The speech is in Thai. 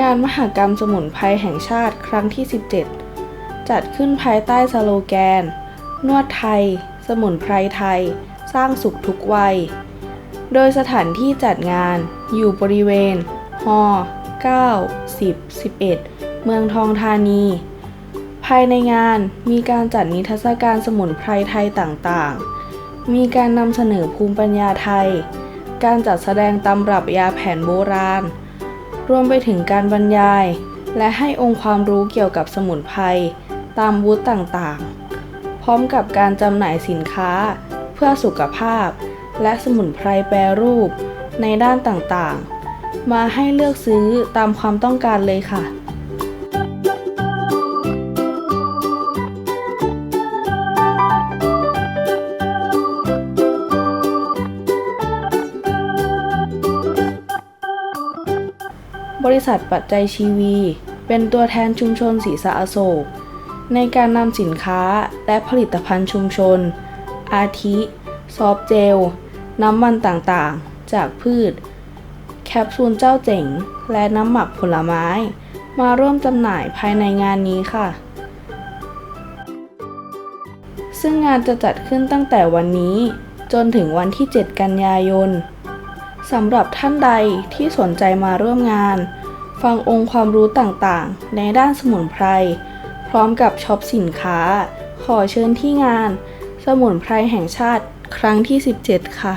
งานมหกรรมสมุนไพรแห่งชาติครั้งที่ 17 จัดขึ้นภายใต้สโลแกน นวดไทย สมุนไพรไทย สร้างสุขทุกวัย โดยสถานที่จัดงานอยู่บริเวณฮ9 10 11 เมืองทองธานี ภายในงานมีการจัดนิทรรศการสมุนไพรไทยต่างๆ มีการนำเสนอภูมิปัญญาไทย การจัดแสดงตำรับยาแผนโบราณ รวมไปถึงการบรรยาย และให้องค์ความรู้เกี่ยวกับสมุนไพรตามบูธต่างๆ พร้อมกับการจำหน่ายสินค้า เพื่อสุขภาพ และสมุนไพรแปรรูปในด้านต่างๆ มาให้เลือกซื้อตามความต้องการเลยค่ะ บริษัทปัจจัยชีวี เป็นตัวแทนชุมชนศรีสะอโศก ในการนำสินค้าและผลิตภัณฑ์ชุมชน อาทิ ซอฟเจล น้ำมันต่างๆ จากพืช แคปซูลเจ้าเจ๋ง และน้ำหมักผลไม้ มาร่วมจำหน่ายภายในงานนี้ค่ะ ซึ่งงานจะจัดขึ้นตั้งแต่วันนี้จนถึงวันที่ 7 กันยายน สำหรับท่านใดที่สนใจมาร่วมงาน ฟังองค์ความรู้ต่างๆ ในด้านสมุนไพร พร้อมกับช็อปสินค้า ขอเชิญที่งาน สมุนไพรแห่งชาติครั้งที่ 17 ค่ะ